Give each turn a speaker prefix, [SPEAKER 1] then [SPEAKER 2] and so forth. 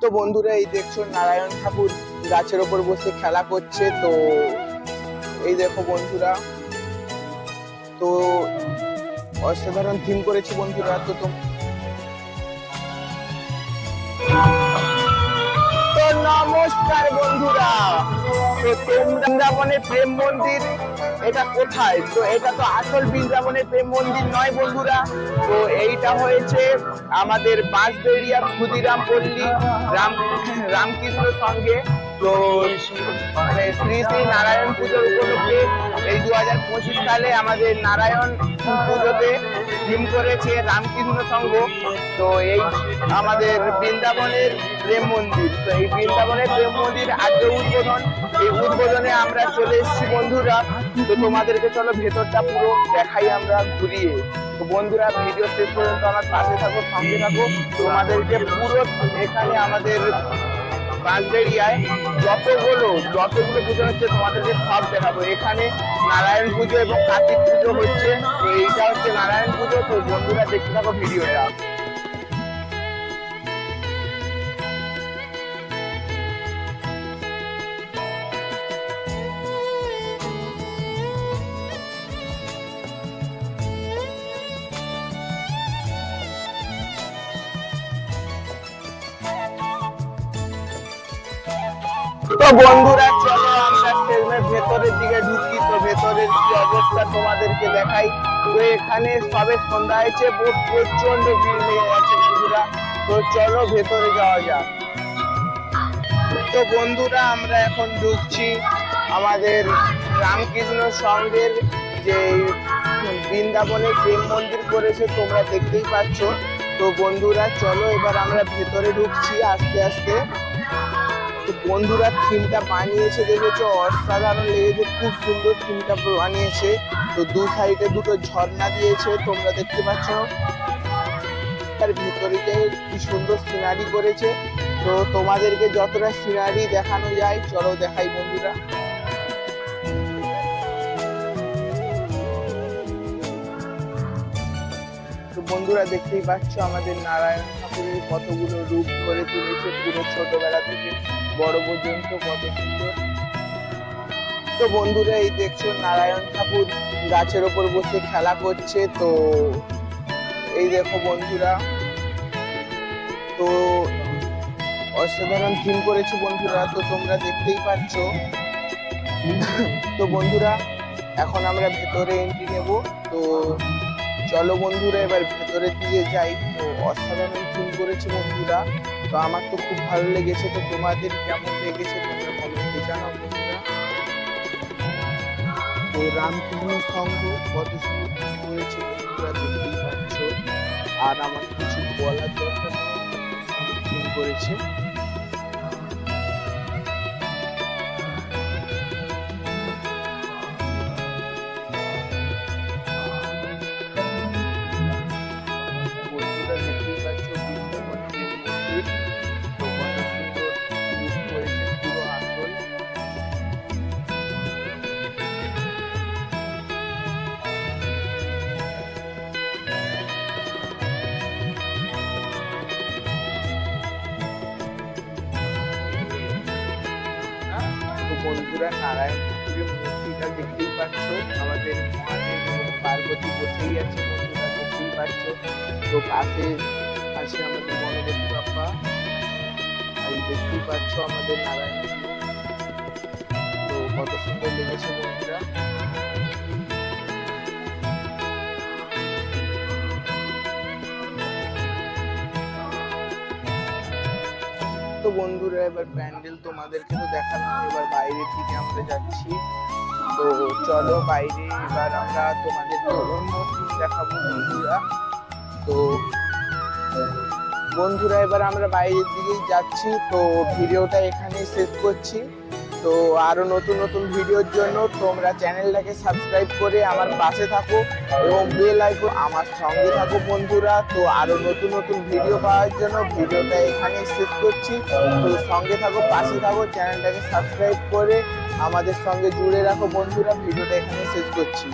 [SPEAKER 1] তো বন্ধুরা, এই দেখছ নারায়ণ ঠাকুর গাছের ওপর বসে খেলা করছে। তো এই দেখো বন্ধুরা, তো অসাধারণ থিম করেছি বন্ধুরা তো তো নমস্কার বন্ধুরা। তো বৃন্দাবনের প্রেম মন্দির, এটা কোথায়? তো এটা তো আসল বৃন্দাবনের প্রেম মন্দির নয় বন্ধুরা। তো এইটা হয়েছে আমাদের বাঁশবেড়িয়া ক্ষুদিরাম পল্লী রাম রামকৃষ্ণ সঙ্গে। তো মানে শ্রী শ্রী নারায়ণ পুজোর উপলক্ষে পঁচিশ সালে আমাদের নারায়ণ পুজোতে থিম করেছে রামকৃষ্ণ সংঘ। তো এই আমাদের বৃন্দাবনের প্রেম মন্দির, তো এই বৃন্দাবনের প্রেম মন্দির আজকে উদ্বোধন। এই উদ্বোধনে আমরা চলে এসেছি বন্ধুরা। তো তোমাদেরকে চলো ভেতরটা পুরো দেখাই আমরা ঘুরিয়ে। তো বন্ধুরা, ভিডিও শেষ পর্যন্ত আমার পাশে থাকো, সঙ্গে থাকো। তোমাদেরকে পুরো এখানে আমাদের বাঁশবেড়িয়ায় যতগুলো যতগুলো পুজো হচ্ছে তোমাদেরকে সব দেখাবো। এখানে নারায়ণ পুজো এবং কার্তিক পুজো হচ্ছে। তো এইটা হচ্ছে নারায়ণ পুজো। তো বন্ধুরা দেখতে থাকো ভিডিওটা। তো বন্ধুরা, চলো আমরা ফিল্মের ভেতরের দিকে ঢুকি। তো ভেতরের কি অবস্থা তোমাদেরকে দেখাই? তো এখানে সবে সন্ধ্যা হয়েছে প্রচণ্ড ভিড় হয়ে গেছে বন্ধুরা। তো চলো ভেতরে যাওয়া যাক। তো বন্ধুরা, আমরা এখন ঢুকছি আমাদের রামকৃষ্ণ সঙ্গের যে বৃন্দাবনে প্রেম মন্দির করেছে, তোমরা দেখতেই পাচ্ছ। তো বন্ধুরা, চলো এবার আমরা ভেতরে ঢুকছি আস্তে আস্তে। তো বন্ধুরা থিমটা বানিয়েছে দেখেছ? অসাধারণ লেগেছে, খুব সুন্দর থিমটা বানিয়েছে। তো দু সাইডে দুটো ঝর্ণা দিয়েছে, তোমরা দেখতে পাচ্ছ। তার ভিতরে কি সুন্দর সিনারি করেছে। তো তোমাদেরকে যতটা সিনারি দেখানো যায়, চলো দেখাই বন্ধুরা। তো বন্ধুরা দেখতেই পাচ্ছ আমাদের নারায়ণ ঠাকুরের কতগুলো রূপ করে তুলেছে পুরো ছোটবেলা থেকে। বড় পর্যন্ত কত সুন্দর তো বন্ধুরা, এই দেখছ নারায়ণ ঠাকুর গাছের ওপর বসে খেলা করছে। তো এই দেখো বন্ধুরা, তো অসাধারণ থিম করেছে বন্ধুরা, তো তোমরা দেখতেই পাচ্ছ। তো বন্ধুরা, এখন আমরা ভেতরে এন্ট্রি নেব। তো চলো বন্ধুরা, এবার ভেতরে দিকে যাই। তো অসাধারণ থিম করেছে বন্ধুরা। তো আমার তো খুব ভালো লেগেছে, তো তোমাদের কেমন লেগেছে তোমরা কমেন্টে জানাও তো রামকৃষ্ণ সংঘ কত সুন্দর করেছে বন্ধুরা দেখতেই পাচ্ছ। আর আমার কিছু বলার দরকার করেছে। বন্ধুরা, নারায়ণ ঠাকুরের মূর্তিটা দেখতেই পাচ্ছ। আমাদের মহাদেব পার্বতী বসেই আছে, বন্ধুরা দেখতেই পাচ্ছ। তো পাশে আছে আমাদের গণপতি বাপ্পা। আর দেখতেই পাচ্ছ আমাদের নারায়ণ। তো কত সুন্দর লেগেছে বন্ধুরা। তো বন্ধুরা এবার প্যান্ডেল তোমাদেরকে তো দেখালাম, এবার বাইরের দিকে আমরা যাচ্ছি। তো চলো বাইরে, এবার আমরা তোমাদেরকে অন্য দেখাবো বন্ধুরা। তো বন্ধুরা, এবার আমরা বাইরের দিকেই যাচ্ছি। তো ভিডিওটা এখানেই শেষ করছি। তো আরও নতুন নতুন ভিডিওর জন্য তোমরা চ্যানেলটাকে সাবস্ক্রাইব করে আমার পাশে থাকো এবং বেল আইকন আমার সঙ্গে থাকো বন্ধুরা। তো আরও নতুন নতুন ভিডিও পাওয়ার জন্য ভিডিওটা এখানেই শেষ করছি। তো সঙ্গে থাকো, পাশে থাকো, চ্যানেলটাকে সাবস্ক্রাইব করে আমাদের সঙ্গে জুড়ে রাখো বন্ধুরা। ভিডিওটা এখানে শেষ করছি।